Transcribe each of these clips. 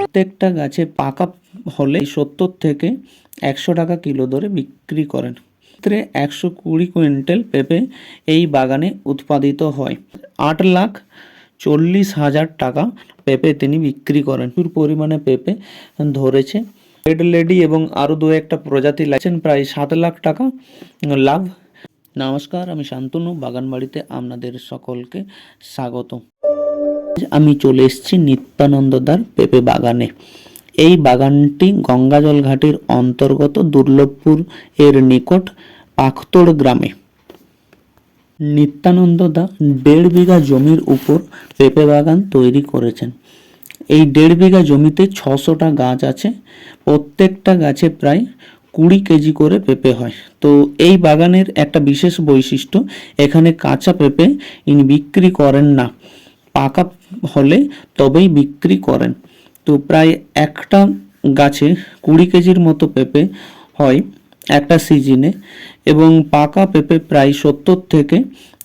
প্রত্যেকটা গাছে পাকা হলে সত্তর থেকে একশো টাকা কিলো দরে বিক্রি করেন। ক্ষেত্রে একশো কুড়ি কুইন্টাল পেঁপে এই বাগানে উৎপাদিত হয়। আট লাখ চল্লিশ হাজার টাকা পেঁপে তিনি বিক্রি করেন। প্রচুর পরিমাণে পেঁপে ধরেছে। রেড লেডি এবং আরও দু একটা প্রজাতি লাগছেন প্রায় সাত লাখ টাকা লাভ নমস্কার, আমি শান্তনু, বাগানবাড়িতে আপনাদের সকলকে স্বাগত আমি চলে এসেছি নিত্যানন্দদার পেঁপে বাগানে। এই বাগানটি গঙ্গাজল ঘাটের অন্তর্গত দুর্লভপুর এর নিকট পাখতোড় গ্রামে। নিত্যানন্দদা দেড় বিঘা জমির উপর পেঁপে বাগান তৈরি করেছেন। এই দেড় বিঘা জমিতে ছশোটা গাছ আছে। প্রত্যেকটা গাছে প্রায় কুড়ি কেজি করে পেঁপে হয়। তো এই বাগানের একটা বিশেষ বৈশিষ্ট্য, এখানে কাঁচা পেঁপে ইনি বিক্রি করেন না। পাকা হলে তবেই বিক্রি করেন। তো প্রায় একটা গাছে কুড়ি কেজির মতো পেঁপে হয় একটা সিজনে এবং পাকা পেঁপে প্রায় সত্তর থেকে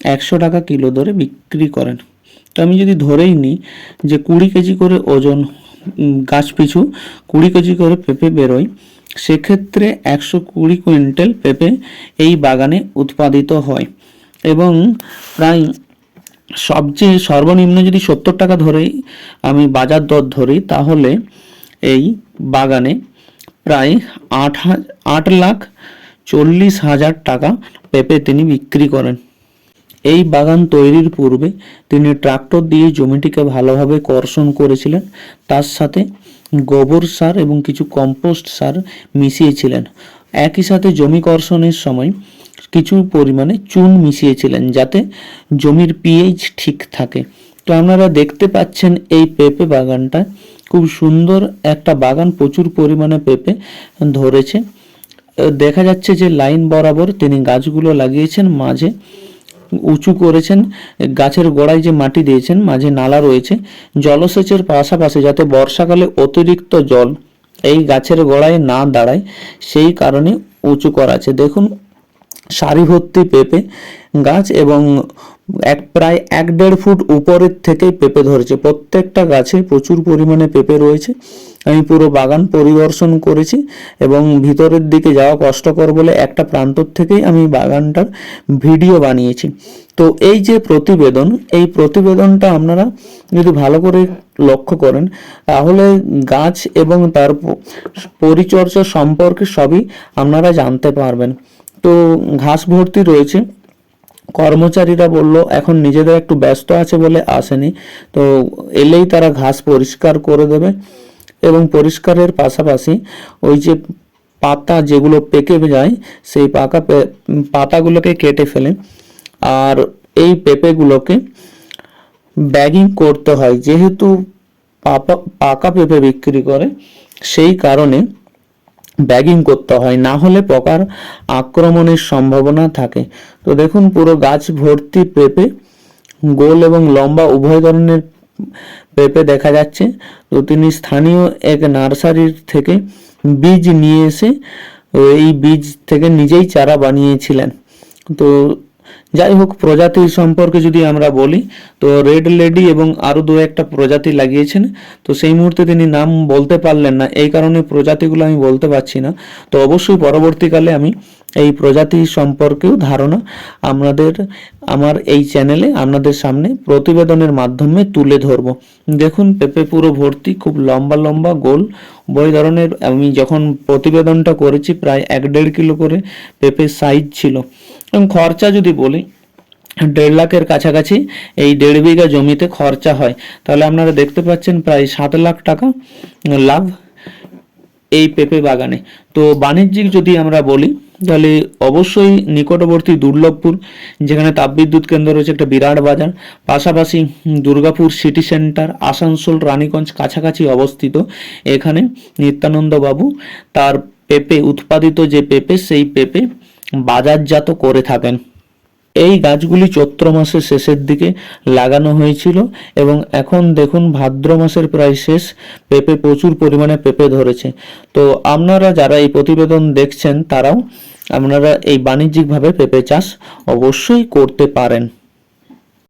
একশো টাকা কিলো দরে বিক্রি করেন। তো আমি যদি ধরেই নিই যে কুড়ি কেজি করে ওজন গাছ পিছু কুড়ি কেজি করে পেঁপে বেরোয় সেক্ষেত্রে একশো কুড়ি কুইন্টাল পেঁপে এই বাগানে উৎপাদিত হয় এবং প্রায় সবচেয়ে সর্বনিম্ন যদি সত্তর টাকা ধরেই আমি বাজার দর ধরি, তাহলে এই বাগানে প্রায় আট আট লাখ চল্লিশ হাজার টাকা পেঁপে তিনি বিক্রি করেন। এই বাগান তৈরির পূর্বে তিনি ট্রাক্টর দিয়ে জমিটিকে ভালোভাবে কর্ষণ করেছিলেন। তার সাথে গোবর সার এবং কিছু কম্পোস্ট সার মিশিয়েছিলেন। একই সাথে জমি কর্ষণের সময় কিছু পরিমাণে চুন মিশিয়েছিলেন যাতে জমির পিএইচ ঠিক থাকে। তো আপনারা দেখতে পাচ্ছেন এই পেঁপে বাগানটা খুব সুন্দর একটা বাগান, প্রচুর পরিমাণে পেঁপে ধরেছে। দেখা যাচ্ছে যে লাইন বরাবর তিনি গাছগুলো লাগিয়েছেন, মাঝে উঁচু করেছেন, গাছের গোড়ায় যে মাটি দিয়েছেন, মাঝে নালা রয়েছে, জলসেচের পাশাপাশি যাতে বর্ষাকালে অতিরিক্ত জল এই গাছের গোড়ায় না দাঁড়ায়, সেই কারণে উঁচু করা আছে। দেখুন সারি ভর্তি পেঁপে গাছ এবং এক, প্রায় এক দেড় ফুট উপরের থেকেই পেঁপে ধরেছে। প্রত্যেকটা গাছে প্রচুর পরিমাণে পেঁপে রয়েছে। আমি পুরো বাগান পরিদর্শন করেছি এবং ভিতরের দিকে যাওয়া কষ্টকর বলে একটা প্রান্তর থেকেই আমি বাগানটার ভিডিও বানিয়েছি। তো এই যে প্রতিবেদন, এই প্রতিবেদনটা আপনারা যদি ভালো করে লক্ষ্য করেন, তাহলে গাছ এবং তার পরিচর্যা সম্পর্কে সবই আপনারা জানতে পারবেন। তো ঘাস ভর্তি রয়েছে। কর্মচারীরা বলল, এখন নিজেদের একটু ব্যস্ত আছে বলে আসেনি। তো এলেই তারা ঘাস পরিষ্কার করে দেবে এবং পরিষ্কারের পাশাপাশি ওই যে পাতা যেগুলো পেকে যায়, সেই পাকা পাতাগুলোকে কেটে ফেলে। আর এই পেঁপেগুলোকে ব্যাগিং করতে হয়। যেহেতু পাকা পেঁপে বিক্রি করে, সেই কারণে ব্যাগিং করতে হয়, না হলে পোকার আক্রমণের সম্ভাবনা থাকে। তো দেখুন, পুরো গাছ ভর্তি পেঁপে, গোল এবং লম্বা উভয় ধরনের পেঁপে দেখা যাচ্ছে। তো তিনি স্থানীয় এক নার্সারির থেকে বীজ নিয়ে এসে, এই বীজ থেকে নিজেই চারা বানিয়েছিলেন। তো যাই হোক প্রজাতি সম্পর্কে যদি আমরা বলি, তো রেড লেডি এবং আরও দু একটা প্রজাতি লাগিয়েছেন। তো সেই মুহূর্তে তিনি নাম বলতে পারলেন না, এই কারণে প্রজাতিগুলো আমি বলতে পারছি না। তো অবশ্যই পরবর্তীকালে আমি এই প্রজাতি সম্পর্কেও ধারণা আপনাদের আমার এই চ্যানেলে, আপনাদের সামনে প্রতিবেদনের মাধ্যমে তুলে ধরব। দেখুন, পেঁপে পুরো ভর্তি, খুব লম্বা লম্বা, গোল বই ধরনের। আমি যখন প্রতিবেদনটা করেছি, প্রায় এক দেড় কিলো করে পেঁপের সাইজ ছিল। এবং খরচা যদি বলি, দেড় লাখের কাছাকাছি এই দেড় বিঘা জমিতে খরচা হয়। তাহলে আপনারা দেখতে পাচ্ছেন প্রায় সাত লাখ টাকা লাভ এই পেঁপে বাগানে। তো বাণিজ্যিক যদি আমরা বলি, তাহলে অবশ্যই নিকটবর্তী দুর্লভপুর, যেখানে তাপবিদ্যুৎ কেন্দ্র রয়েছে, একটা বিরাট বাজার। পাশাপাশি দুর্গাপুর সিটি সেন্টার, আসানসোল, রানীগঞ্জ কাছাকাছি অবস্থিত। এখানে নিত্যানন্দ বাবু তার পেঁপে, উৎপাদিত যে পেঁপে, সেই পেঁপে বাজারজাত করে থাকেন। এই গাছগুলি চৈত্র মাসের শেষের দিকে লাগানো হয়েছিল এবং এখন দেখুন ভাদ্র মাসের প্রায় শেষ, পেঁপে প্রচুর পরিমাণে পেঁপে ধরেছে। তো আপনারা যারা এই প্রতিবেদন দেখছেন, তারাও আপনারা এই বাণিজ্যিকভাবে পেঁপে চাষ অবশ্যই করতে পারেন।